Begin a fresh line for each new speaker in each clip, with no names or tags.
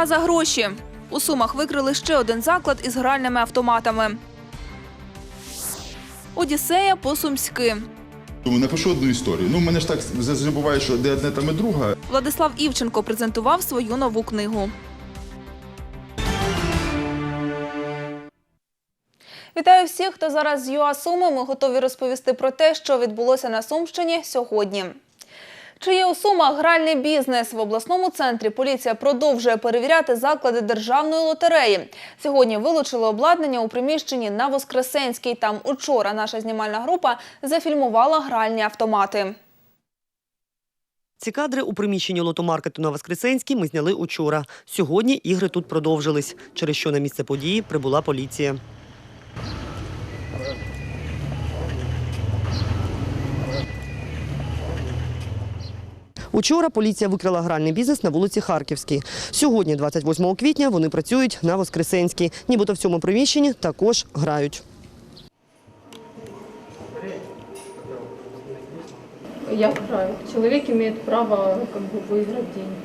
Гра за гроші. У Сумах викрили ще один заклад із гральними автоматами. Одіссея по-сумськи.
Думаю, напишу одну історію. Ну, мене ж так завжди буває, що де одне там і друга.
Владислав Івченко презентував свою нову книгу. Вітаю всіх, хто зараз з ЮА Суми. Ми готові розповісти про те, що відбулося на Сумщині сьогодні. Чи є у Сумах гральний бізнес? В обласному центрі поліція продовжує перевіряти заклади державної лотереї. Сьогодні вилучили обладнання у приміщенні на Воскресенській. Там учора наша знімальна група зафільмувала гральні автомати.
Ці кадри у приміщенні лотомаркету на Воскресенській ми зняли учора. Сьогодні ігри тут продовжились, через що на місце події прибула поліція. Учора поліція викрила гральний бізнес на вулиці Харківській. Сьогодні, 28 квітня, вони працюють на Воскресенській. Нібито в цьому приміщенні також грають.
Я играю. Человек имеет право как бы выиграть деньги.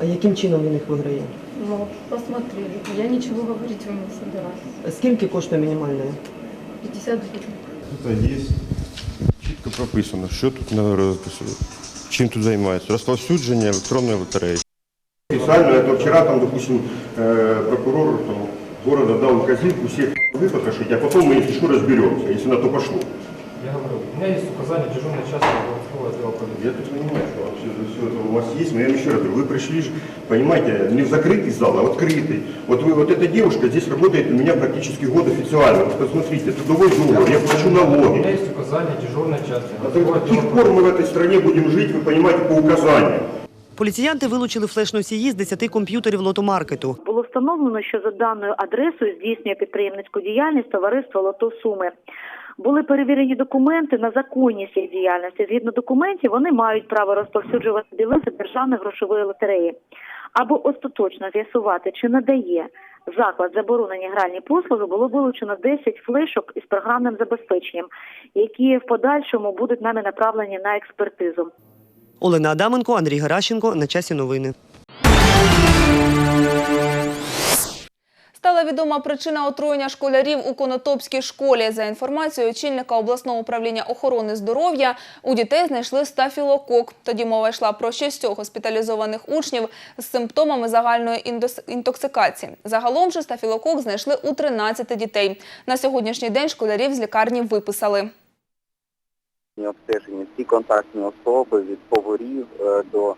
А яким чином він їх виграє?
Ну, посмотрели. Я ничего говорить вам не собираюсь.
Скільки коштує мінімальне?
50 гривен.
Тут є чітко прописано, що тут не розписано, чим тут займаються. Розповсюдження електронної лотереї. Специально это вчера, там, допустим, э, прокурор там, города дал указівку всех выпотрошить, а потом мы, если что, разберемся, если на то пошло.
Я говорю, у меня есть указание дежурный час городского отдела полиции.
Я тут понимаю, что вообще за все это у вас есть, но я еще раз говорю, вы пришли, ж, понимаете, не в закрытый зал, а в открытый. Вот вы, вот эта девушка здесь работает у меня практически год официально. Вот посмотрите, трудовой договор, я плачу
У меня
налоги.
есть указание дежурной части.
А до каких пор мы в этой стране будем жить, вы понимаете, по указанию?
Поліціянти вилучили флеш-носії з 10 комп'ютерів лотомаркету.
Було встановлено, що за даною адресою здійснює підприємницьку діяльність товариство Лото Суми. Були перевірені документи на законність їх діяльності. Згідно документів, вони мають право розповсюджувати білети державної грошової лотереї або остаточно з'ясувати, чи надає заклад заборонені гральні послуги. Було вилучено 10 флешок із програмним забезпеченням, які в подальшому будуть нами направлені на експертизу.
Олена Адаменко, Андрій Геращенко. На часі новини.
Стала відома причина отруєння школярів у Конотопській школі. За інформацією очільника обласного управління охорони здоров'я, у дітей знайшли стафілокок. Тоді мова йшла про шістьох госпіталізованих учнів з симптомами загальної інтоксикації. Загалом же стафілокок знайшли у 13 дітей. На сьогоднішній день школярів з лікарні виписали.
обстежені всі контактні особи від поварів е, до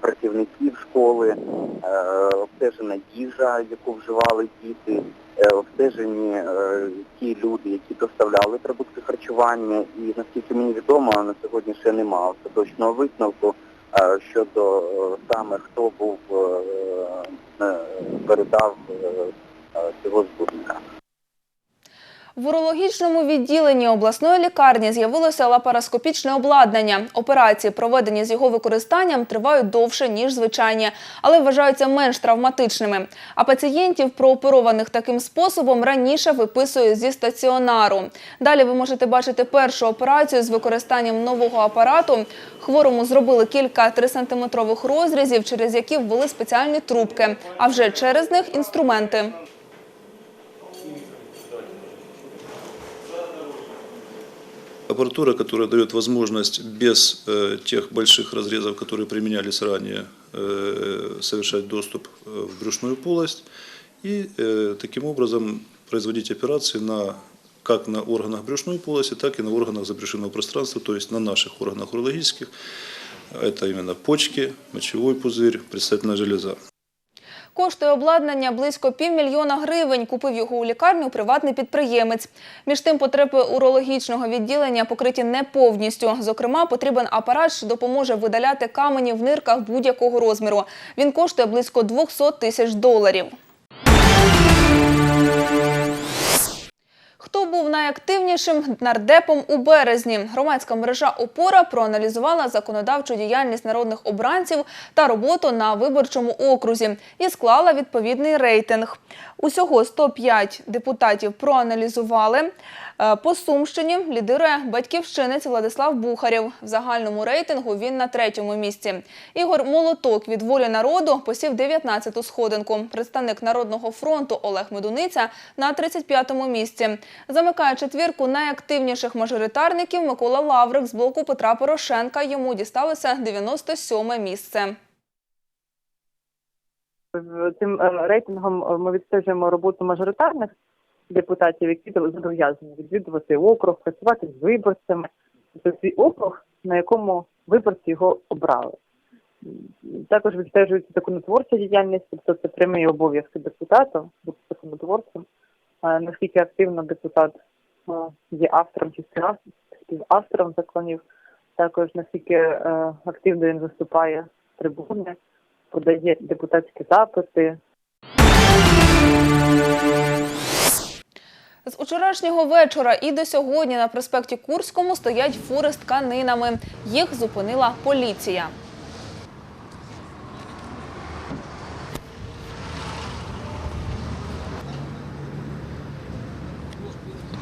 працівників школи, е, обстежена їжа, яку вживали діти, е, обстежені е, ті люди, які доставляли продукти харчування. І наскільки мені відомо, на сьогодні ще немає остаточного висновку щодо саме хто був передав цього збудника.
В урологічному відділенні обласної лікарні з'явилося лапароскопічне обладнання. Операції, проведені з його використанням, тривають довше, ніж звичайні, але вважаються менш травматичними. А пацієнтів, прооперованих таким способом, раніше виписують зі стаціонару. Далі ви можете бачити першу операцію з використанням нового апарату. Хворому зробили кілька 3-сантиметрових розрізів, через які ввели спеціальні трубки, а вже через них інструменти.
Аппаратура, которая дает возможность без э, тех больших разрезов, которые применялись ранее, э, совершать доступ э, в брюшную полость и э, таким образом производить операции на, как на органах брюшной полости, так и на органах забрюшинного пространства, то есть на наших органах урологических. Это именно почки, мочевой пузырь, предстательная железа.
Коштує обладнання близько півмільйона гривень. Купив його у лікарню приватний підприємець. Між тим, потреби урологічного відділення покриті не повністю. Зокрема, потрібен апарат, що допоможе видаляти камені в нирках будь-якого розміру. Він коштує близько 200 тисяч доларів. Хто був найактивнішим нардепом у березні? Громадська мережа Опора проаналізувала законодавчу діяльність народних обранців та роботу на виборчому окрузі і склала відповідний рейтинг. Усього 105 депутатів проаналізували. Е, По Сумщині лідирує батьківщинець Владислав Бухарєв. В загальному рейтингу він на третьому місці. Ігор Молоток від волі народу посів 19-ту сходинку. Представник Народного фронту Олег Медуниця на 35-му місці. Замикає четвірку найактивніших мажоритарників Микола Лаврик з блоку Петра Порошенка. Йому дісталося 97-ме місце.
Цим е, рейтингом е, ми відстежуємо роботу мажоритарних депутатів, які зобов'язані відвідувати округ, працювати з виборцями. Це свій округ, на якому виборці його обрали. Також відстежується законотворча діяльність, тобто це прямі обов'язки депутата бути законотворцем. Е, Наскільки активно депутат е, є автором чи співавтором законів, також наскільки е, активно він виступає з трибуни, подає депутатські запити,
З вчорашнього вечора і до сьогодні на проспекті Курському стоять фури з тканинами. Їх зупинила поліція.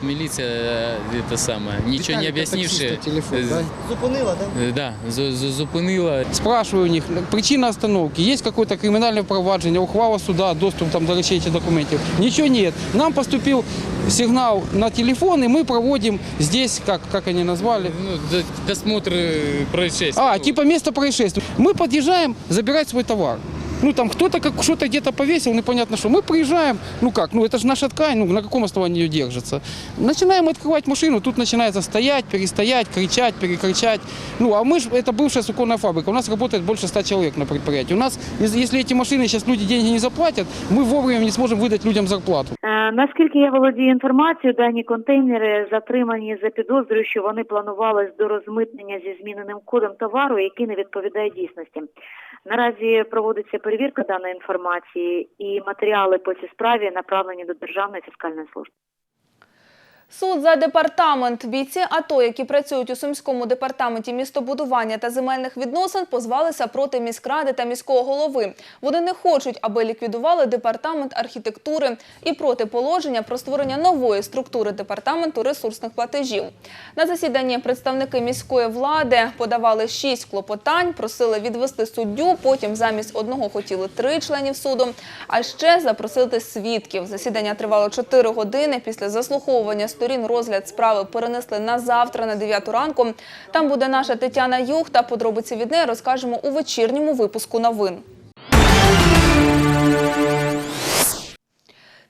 Милиция э, это самое, ничего не объяснивши. э,
Зупинила, так?
э, Да, зу- зу- зупинила.
Спрашиваю у них причина остановки. Есть какое-то криминальное провадження, ухвала суда, доступ там до речей этих документов? Ничего нет. Нам поступил сигнал на телефон, и мы проводим здесь, как, как они назвали,
Ну, д- досмотр э, происшествия.
а, типа место происшествия. Мы подъезжаем забирать свой товар. Ну, там кто-то как что-то где-то повесил, непонятно что. Мы приезжаем, ну как, ну это же наша ткань, ну на каком основании ее держится. Начинаем открывать машину, тут начинается стоять, перестоять, кричать, перекричать. Ну, а мы же, это бывшая суконная фабрика, у нас работает больше ста человек на предприятии. У нас, если если эти машины сейчас люди деньги не заплатят, мы вовремя не сможем выдать людям зарплату.
Е, Наскільки я володію інформацією, дані контейнери затримані за підозрою, що вони планувались до розмитнення зі зміненим кодом товару, який не відповідає дійсності. Наразі проводиться перевірка даної інформації, і матеріали по цій справі направлені до Державної фіскальної служби.
Суд за департамент. Бійці АТО, які працюють у Сумському департаменті містобудування та земельних відносин, позвалися проти міськради та міського голови. Вони не хочуть, аби ліквідували департамент архітектури і проти положення про створення нової структури департаменту ресурсних платежів. На засіданні представники міської влади подавали шість клопотань, просили відвести суддю. Потім замість одного хотіли три членів суду. А ще запросити свідків. Засідання тривало 4 години. Після заслуховування сторін розгляд справи перенесли на завтра на 9 ранку. Там буде наша Тетяна Юхта. Подробиці від неї розкажемо у вечірньому випуску новин.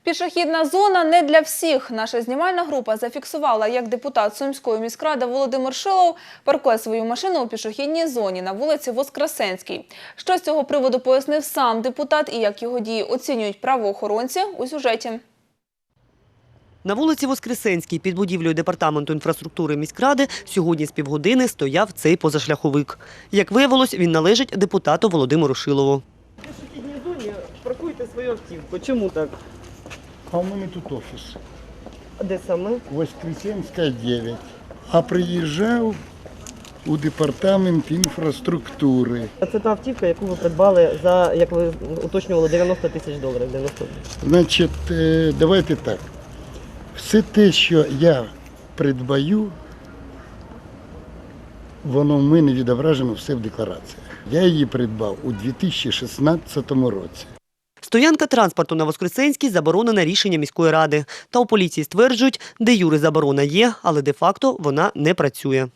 Пішохідна зона не для всіх. Наша знімальна група зафіксувала, як депутат Сумської міськради Володимир Шилов паркує свою машину у пішохідній зоні на вулиці Воскресенській. Що з цього приводу пояснив сам депутат і як його дії оцінюють правоохоронці у сюжеті.
На вулиці Воскресенській під будівлею департаменту інфраструктури міськради сьогодні з півгодини стояв цей позашляховик. Як виявилось, він належить депутату Володимиру Шилову.
В пішохідній зоні паркуйте свою автівку. Чому так?
А у мене тут офіс.
А де саме?
Воскресенська 9. А приїжджав у департамент інфраструктури.
А це та автівка, яку ви придбали за, як ви уточнювали, 90 тисяч доларів. 90.
Значить, е, давайте так. Все те, що я придбаю, воно в мене відображено все в деклараціях. Я її придбав у 2016 році.
Стоянка транспорту на Воскресенській заборонена рішення міської ради. Та у поліції стверджують, де юри заборона є, але де-факто вона не працює.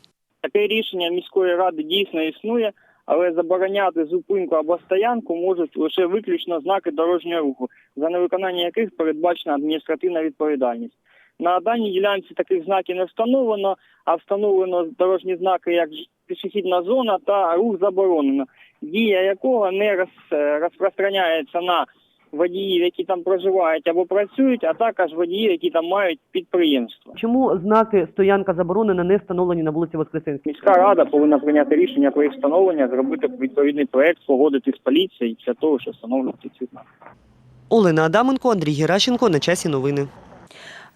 Таке рішення міської ради дійсно існує, але забороняти зупинку або стоянку можуть лише виключно знаки дорожнього руху, за невиконання яких передбачена адміністративна відповідальність. На даній ділянці таких знаків не встановлено, а встановлено дорожні знаки як ж- пішохідна зона та рух заборонено, дія якого не роз- е, розпространяється на водіїв, які там проживають або працюють, а також водіїв, які там мають підприємство.
Чому знаки стоянка заборонена не встановлені на вулиці Воскресенській?
Міська рада повинна прийняти рішення про їх встановлення, зробити відповідний проект, погодити з поліцією для того, щоб встановлювати ці знаки.
Олена Адаменко, Андрій Геращенко. На часі новини.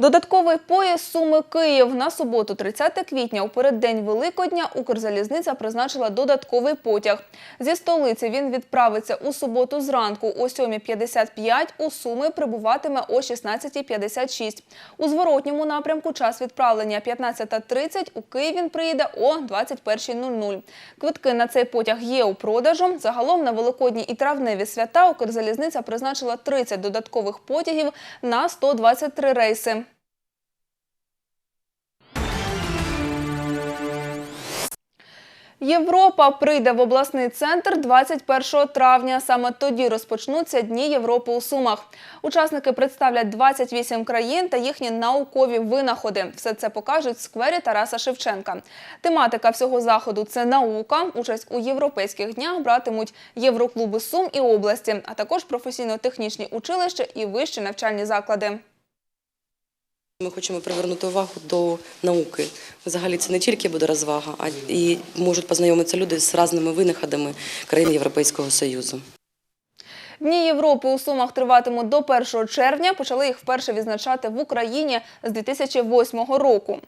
Додатковий поїзд Суми Київ на суботу, 30 квітня, у переддень Великодня, Укрзалізниця призначила додатковий потяг. Зі столиці він відправиться у суботу зранку о 7.55, у Суми прибуватиме о 16.56. У зворотньому напрямку час відправлення 15.30, у Київ він приїде о 21.00. Квитки на цей потяг є у продажу. Загалом на Великодні і травневі свята Укрзалізниця призначила 30 додаткових потягів на 123 рейси. Європа прийде в обласний центр 21 травня. Саме тоді розпочнуться Дні Європи у Сумах. Учасники представлять 28 країн та їхні наукові винаходи. Все це покажуть в сквері Тараса Шевченка. Тематика всього заходу це наука. Участь у європейських днях братимуть Євроклуби Сум і області, а також професійно-технічні училища і вищі навчальні заклади.
Ми хочемо привернути увагу до науки. Взагалі це не тільки буде розвага, а і можуть познайомитися люди з різними винаходами країн Європейського Союзу.
Дні Європи у Сумах триватимуть до 1 червня. Почали їх вперше відзначати в Україні з 2008 року.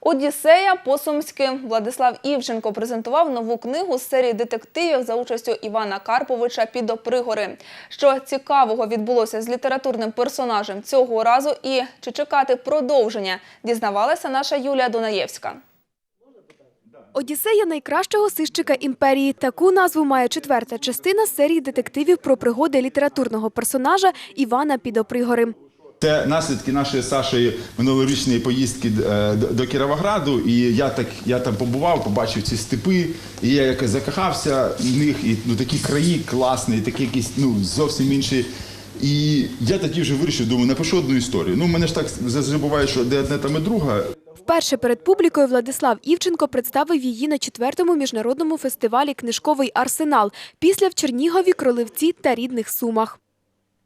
Одіссея по-сумськи Владислав Івченко презентував нову книгу з серії детективів за участю Івана Карповича «Підопригори». Що цікавого відбулося з літературним персонажем цього разу і чи чекати продовження, дізнавалася наша Юлія Дунаєвська.
Одіссея найкращого сищика імперії. Таку назву має четверта частина серії детективів про пригоди літературного персонажа Івана Підопригори.
Це наслідки нашої з Сашою минулорічної поїздки е, до- до Кіровограду. І я так я там побував, побачив ці степи, і я якось закохався в них. І ну такі краї класні, такі якісь ну зовсім інші. І я тоді вже вирішив, думаю, напишу одну історію. Ну, мене ж так завжди буває, що де одне там і друга.
Вперше перед публікою Владислав Івченко представив її на четвертому міжнародному фестивалі Книжковий арсенал після в Чернігові, Кроливці та рідних Сумах.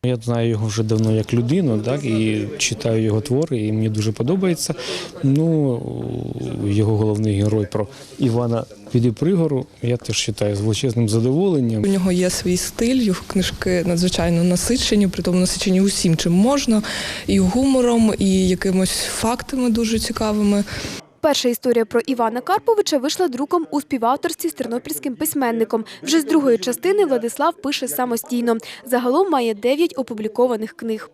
Я знаю його вже давно як людину, так і читаю його твори, і мені дуже подобається. Ну його головний герой про Івана Підіпригору. Я теж вважаю з величезним задоволенням.
У нього є свій стиль, його книжки надзвичайно насичені, при тому насичені усім, чим можна, і гумором, і якимось фактами дуже цікавими.
Перша історія про Івана Карповича вийшла друком у співавторстві з тернопільським письменником. Вже з другої частини Владислав пише самостійно. Загалом має дев'ять опублікованих книг.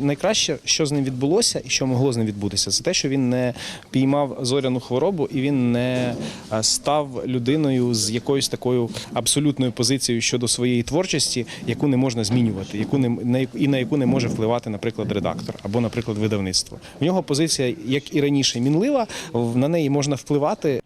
Найкраще, що з ним відбулося і що могло з ним відбутися, це те, що він не піймав зоряну хворобу і він не е, став людиною з якоюсь такою абсолютною позицією щодо своєї творчості, яку не можна змінювати, яку не на і на яку не може впливати, наприклад, редактор або, наприклад, видавництво. В нього позиція, як і раніше, мінлива. На неї можна впливати.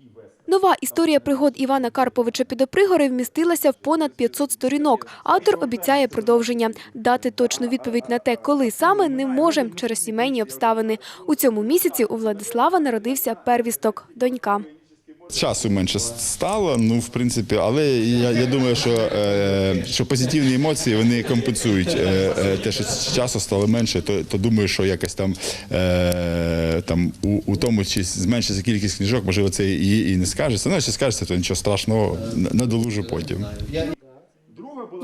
Нова історія пригод Івана Карповича Підопригори вмістилася в понад 500 сторінок. Автор обіцяє продовження. Дати точну відповідь на те, коли саме, не може через сімейні обставини. У цьому місяці у Владислава народився первісток – донька.
Часу менше стало, ну в принципі, але я, я думаю, що, е, що позитивні емоції вони компенсують е, е, те, що часу стало менше, то, то думаю, що якось там, е, там у, у тому чи зменшиться кількість книжок, можливо, це і, і не скажеться. Ну, якщо скажеться, то нічого страшного, надолужу потім.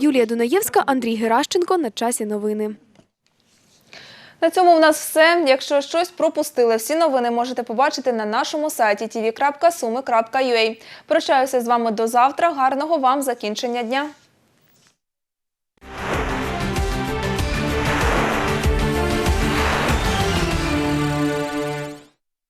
Юлія Дунаєвська, Андрій Геращенко. На часі новини.
На цьому в нас все. Якщо щось пропустили, всі новини можете побачити на нашому сайті tv.sumi.ua. Прощаюся з вами до завтра. Гарного вам закінчення дня.